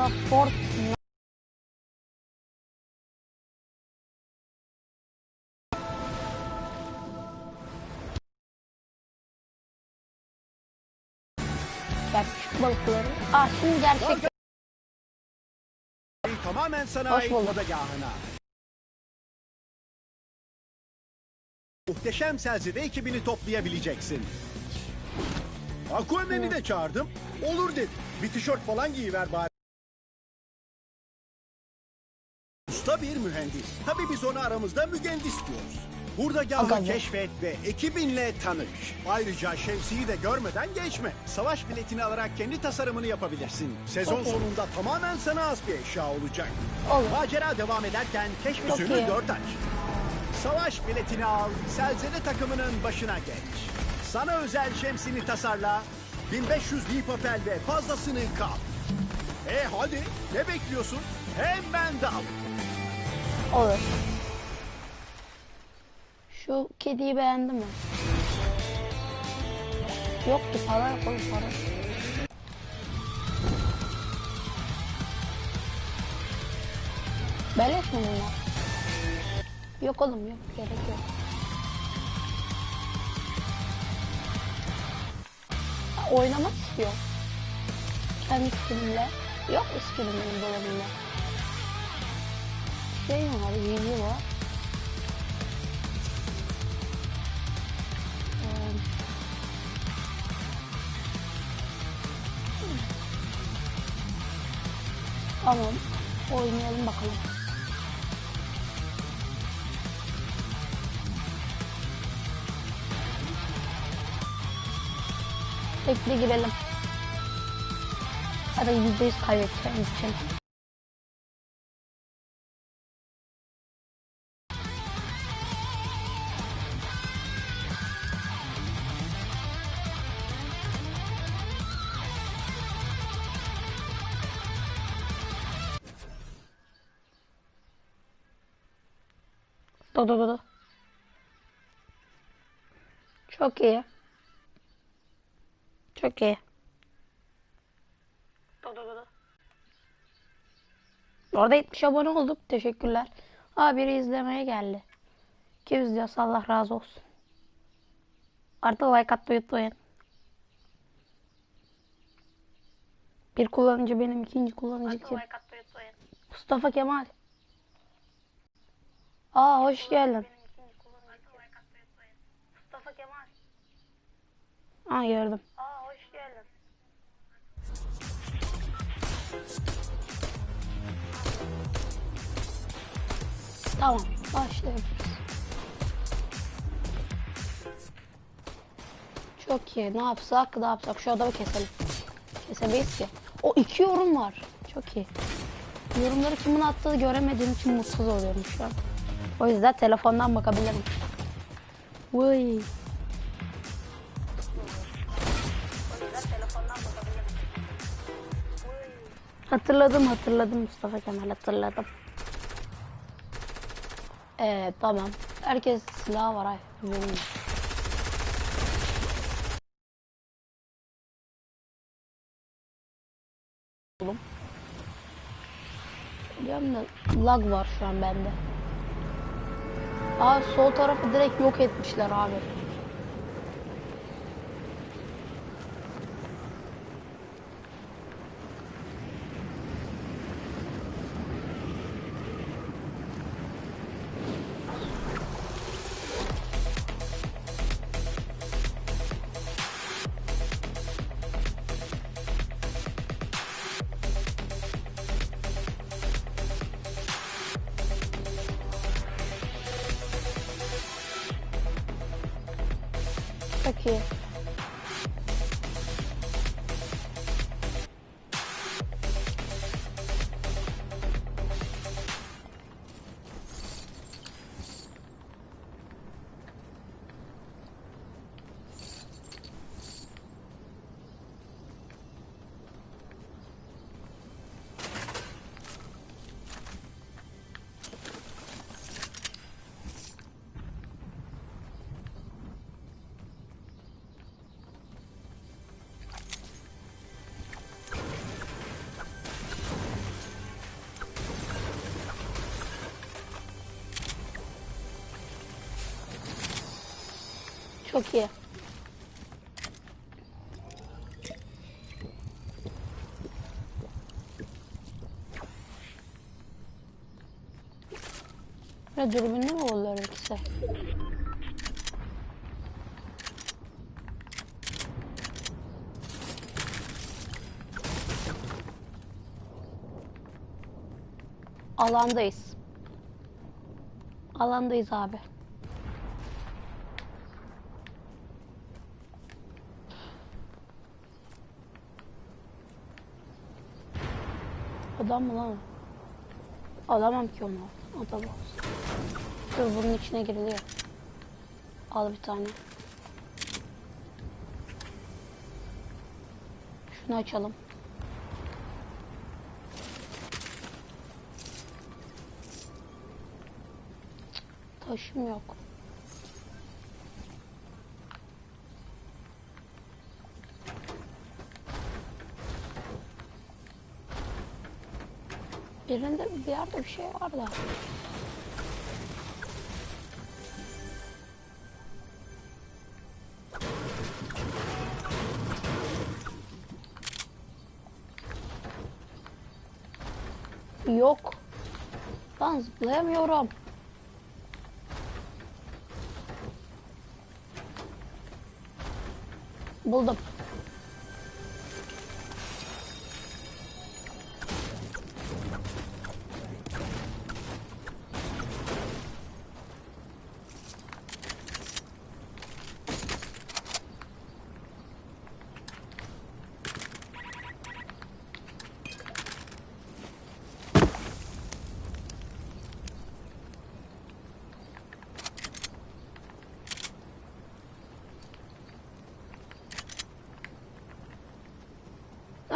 da Fortnite. Gerçek balıkları. Aa şimdi gerçek. Tamamen sana Hoş ait bulduk. modagahına. Muhteşem Selzede ekibini toplayabileceksin. Aquaman'i de çağırdım. Olur dedi. Bir tişört falan giyiver bari. Usta bir mühendis. Tabii biz onu aramızda mügendis diyoruz. Burada gahı Aga keşfet ve ekibinle tanış. Ayrıca şemsiyi de görmeden geçme. Savaş biletini alarak kendi tasarımını yapabilirsin. Sezon Okey. sonunda tamamen sana az bir eşya olacak. Olur. Macera devam ederken keşf Çok usulü iyi. dört aç. Savaş biletini al, Selzede takımının başına geç. Sana özel şemsini tasarla, 1500 papel ve fazlasını kap. E hadi, ne bekliyorsun? Hemen dal. Olur. Şu kediyi beğendin mi? Yok ki para yok oğlum para. Beleş mi bunlar? Yok oğlum yok gerek yok. Ha, oynamak istiyor. Kendi skinimle. Yok skinim benim dolabımda. Şey mi var? Yiğidi var. Ee, Tamam. Oynayalım bakalım. Tekli girelim. Hadi yüzde yüz kaybedeceğimiz için. Do do do do. Çok iyi. Çok iyi. Do do do do. Orada 70 abone olduk. Teşekkürler. Aa biri izlemeye geldi. Kim izliyorsa Allah razı olsun. Artık like atmayı unutmayın. Bir kullanıcı benim, ikinci kullanıcı kim? Mustafa Kemal. Aa hoş geldin. Mustafa Kemal. Aa gördüm. Aa hoş geldin. Tamam başlayabiliriz. Çok iyi. Ne yapsak ne yapsak şu adamı keselim. Kesemeyiz ki. O iki yorum var. Çok iyi. Yorumları kimin attığı göremediğim için mutsuz oluyorum şu an. O yüzden telefondan bakabilirim. Vay. Hatırladım hatırladım Mustafa Kemal hatırladım. Ee, tamam. Herkes silah var ay. Oğlum. Lag var şu an bende. Aa sol tarafı direkt yok etmişler abi. Çok Çok iyi. Ya dürbünlü mü oluyor ikisi? Alandayız. Alandayız abi. Adam mı lan? Alamam ki onu. Adam olsun. Dur bunun içine giriliyor. Al bir tane. Şunu açalım. Taşım yok. Birinde bir yerde bir şey var da. Yok. Ben zıplayamıyorum. Buldum.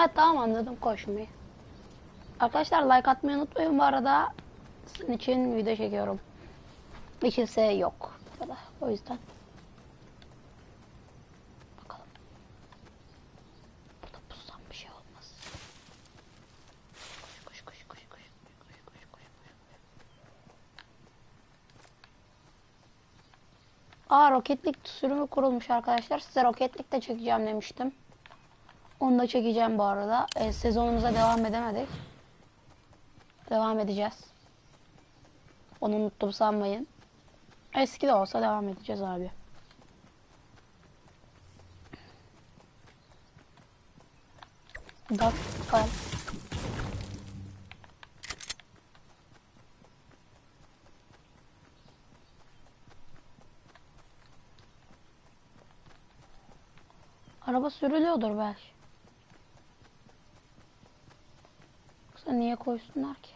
Evet tamam anladım koşmayı. Arkadaşlar like atmayı unutmayın bu arada. Sizin için video çekiyorum. Bir kimse yok. O yüzden. Bakalım. Aa roketlik sürümü kurulmuş arkadaşlar. Size roketlik de çekeceğim demiştim. Onu da çekeceğim bu arada. Ee, sezonumuza devam edemedik. Devam edeceğiz. Onu unuttum sanmayın. Eski de olsa devam edeceğiz abi. Bakalım. Araba sürülüyordur belki. Yoksa niye koysunlar ki?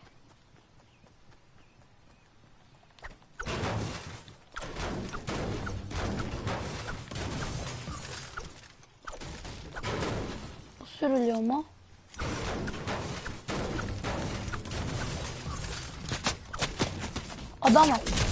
Sürülüyor mu? Adam var.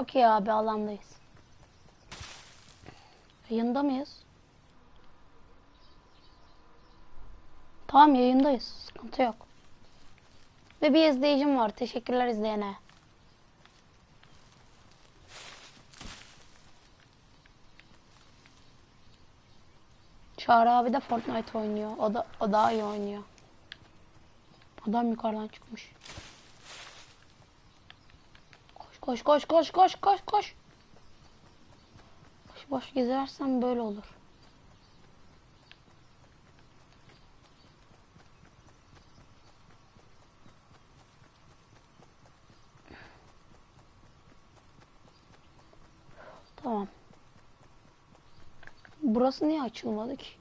Okey abi alandayız. Yayında mıyız? Tamam yayındayız. Sıkıntı yok. Ve bir izleyicim var. Teşekkürler izleyene. Çağrı abi de Fortnite oynuyor. O da o daha iyi oynuyor. Adam yukarıdan çıkmış. Koş koş koş koş koş koş. Boş boş gezersen böyle olur. Tamam. Burası niye açılmadı ki?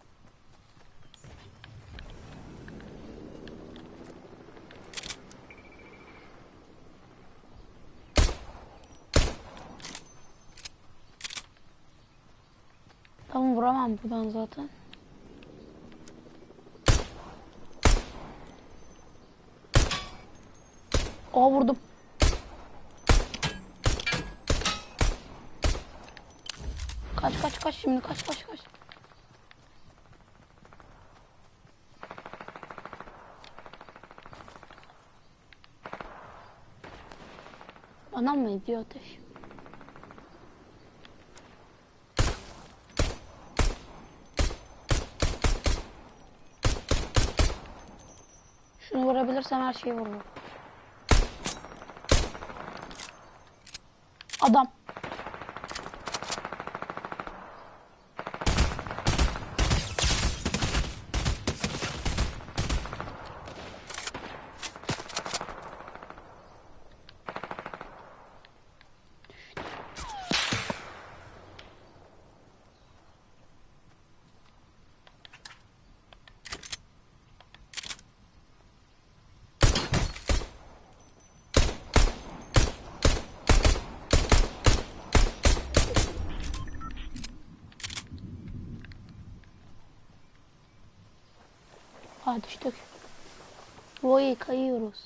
Tamam vuramam buradan zaten. Aa vurdum. Kaç kaç kaç şimdi kaç kaç kaç. Bana mı ediyor ateş? Vurabilirsem her şeyi vururum. Adam. Aa düştük. Vay kayıyoruz.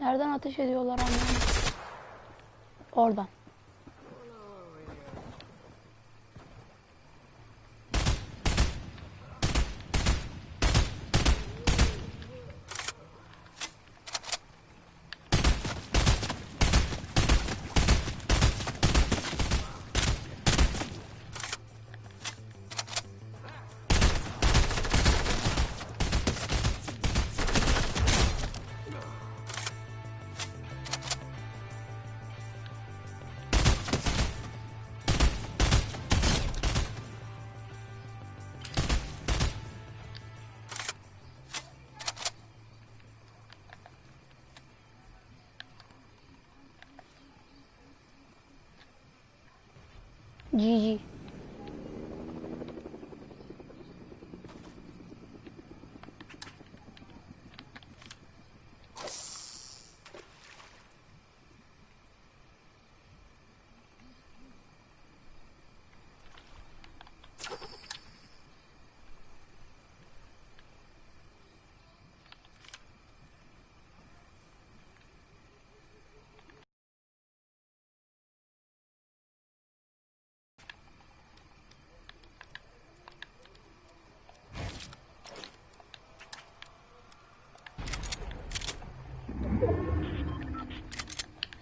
Nereden ateş ediyorlar Gigi.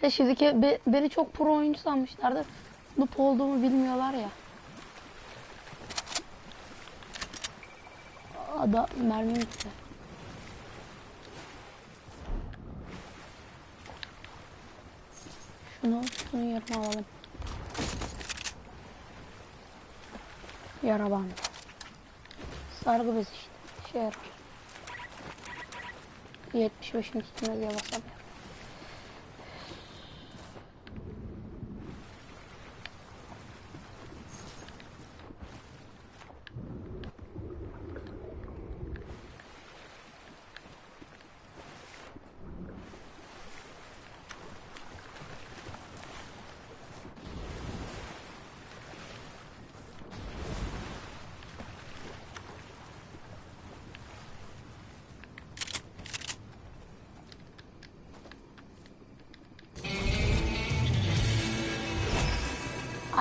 Ve şimdiki be- beni çok pro oyuncu sanmışlardı. Noob olduğumu bilmiyorlar ya. Ada mermi bitti. Şunu, şunu yerine alalım. Yara bandı. Sargı bez işte. Şey yarar. 75'in üstüne diye basamıyorum.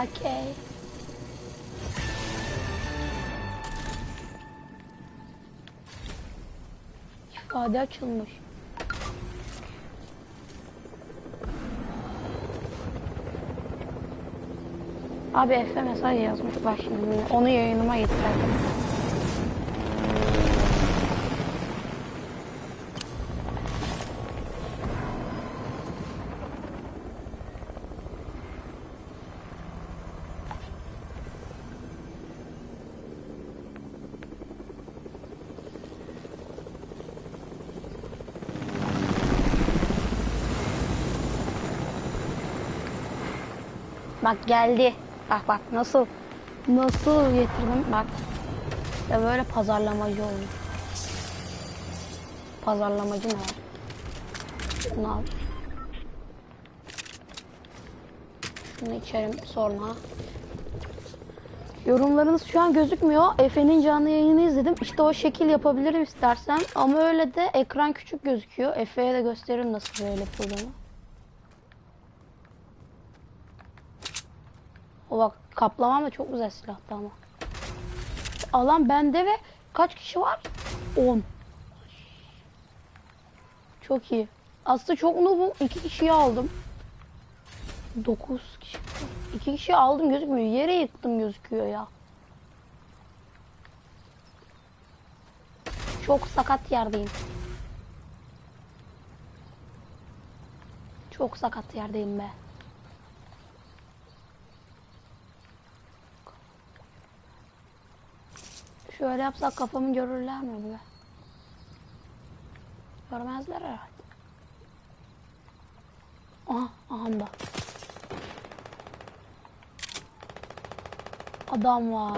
Okey. İfade açılmış. Abi Efe mesaj yazmış bak şimdi. Onu yayınıma getirdim. Bak geldi. Bak bak nasıl nasıl getirdim bak. Ya böyle pazarlamacı oldu. Pazarlamacı ne var? Bunu al. Şunu içerim sonra. Yorumlarınız şu an gözükmüyor. Efe'nin canlı yayını izledim. İşte o şekil yapabilirim istersen. Ama öyle de ekran küçük gözüküyor. Efe'ye de gösteririm nasıl böyle yapıldığını. O bak kaplamam da çok güzel silahtı ama. Alan bende ve kaç kişi var? 10. Çok iyi. Aslında çok noobum. 2 kişiyi aldım. 9 kişi. 2 kişi aldım gözükmüyor. Yere yıktım gözüküyor ya. Çok sakat yerdeyim. Çok sakat yerdeyim be. Şöyle yapsak kafamı görürler mi be? Görmezler herhalde. Aha, aha da. Adam var.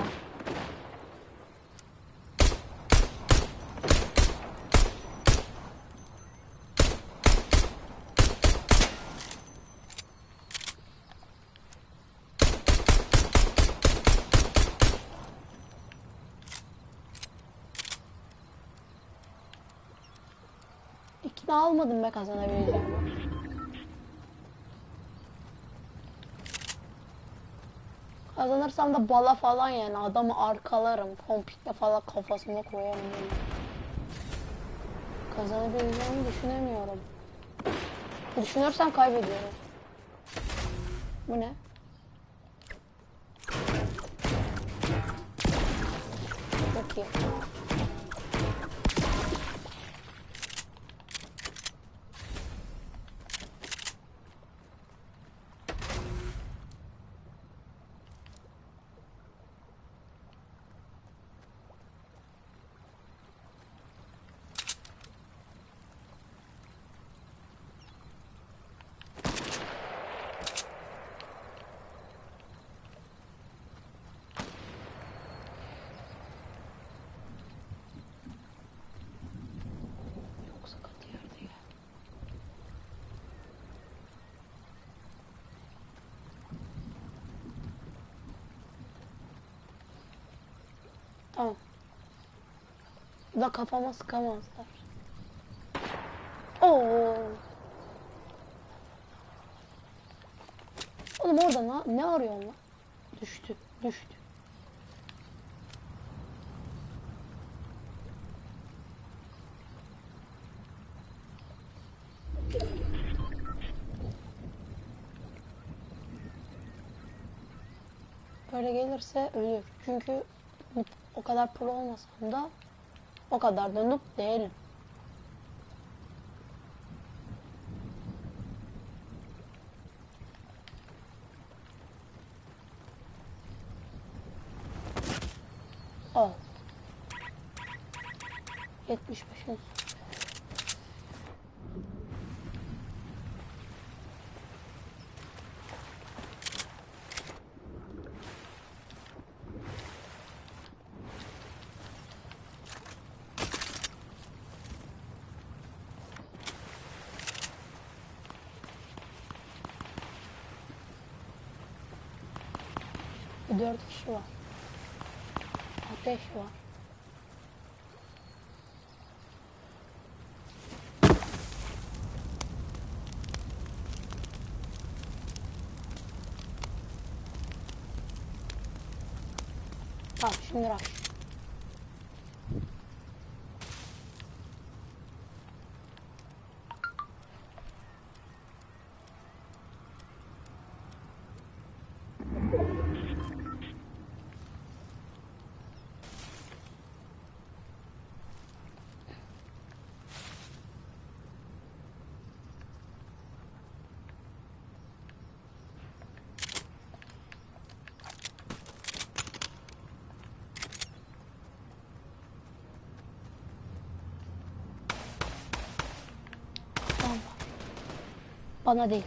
İkna almadım be kazanabileceğim. Kazanırsam da bala falan yani adamı arkalarım. Komple falan kafasına koyarım. Yani. Kazanabileceğimi düşünemiyorum. Düşünürsem kaybediyorum. Bu ne? Çok iyi. Çok sakat yerde ya. Tamam. Da kafama sıkamazlar. Oo. Oğlum orada ne, ne arıyorsun lan? Düştü, düştü. Böyle gelirse ölür. Çünkü o kadar pro olmasam da o kadar da noob değilim. Дёрт еще. Это еще. А, еще мираж. Bana değil.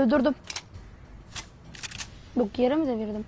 Öldürdüm. Yok yere mi devirdim?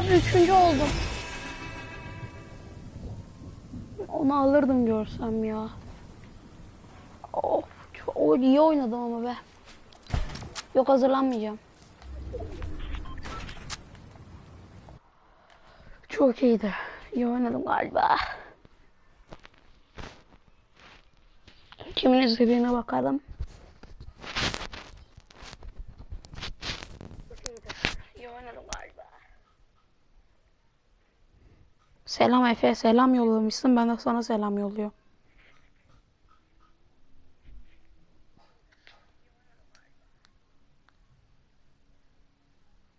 Abi üçüncü oldum. Onu alırdım görsem ya. Of, çok, iyi oynadım ama be. Yok hazırlanmayacağım. Çok iyiydi. İyi oynadım galiba. Kimin izlediğine bakalım. İyi oynadım galiba. Selam Efe, selam yollamışsın. Ben de sana selam yolluyorum.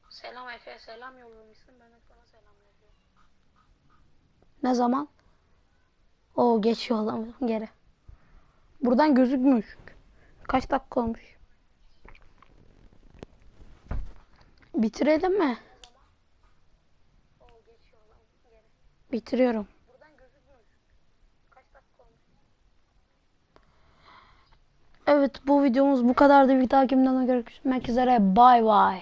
Selam Efe, selam yollamışsın. Ben de sana selam yolluyorum. Ne zaman? O geç yollamışım geri. Buradan gözükmüyor. Kaç dakika olmuş? Bitirelim mi? Bitiriyorum. Evet bu videomuz bu kadardı. Bir dahakimden görüşmek üzere. Bay bay.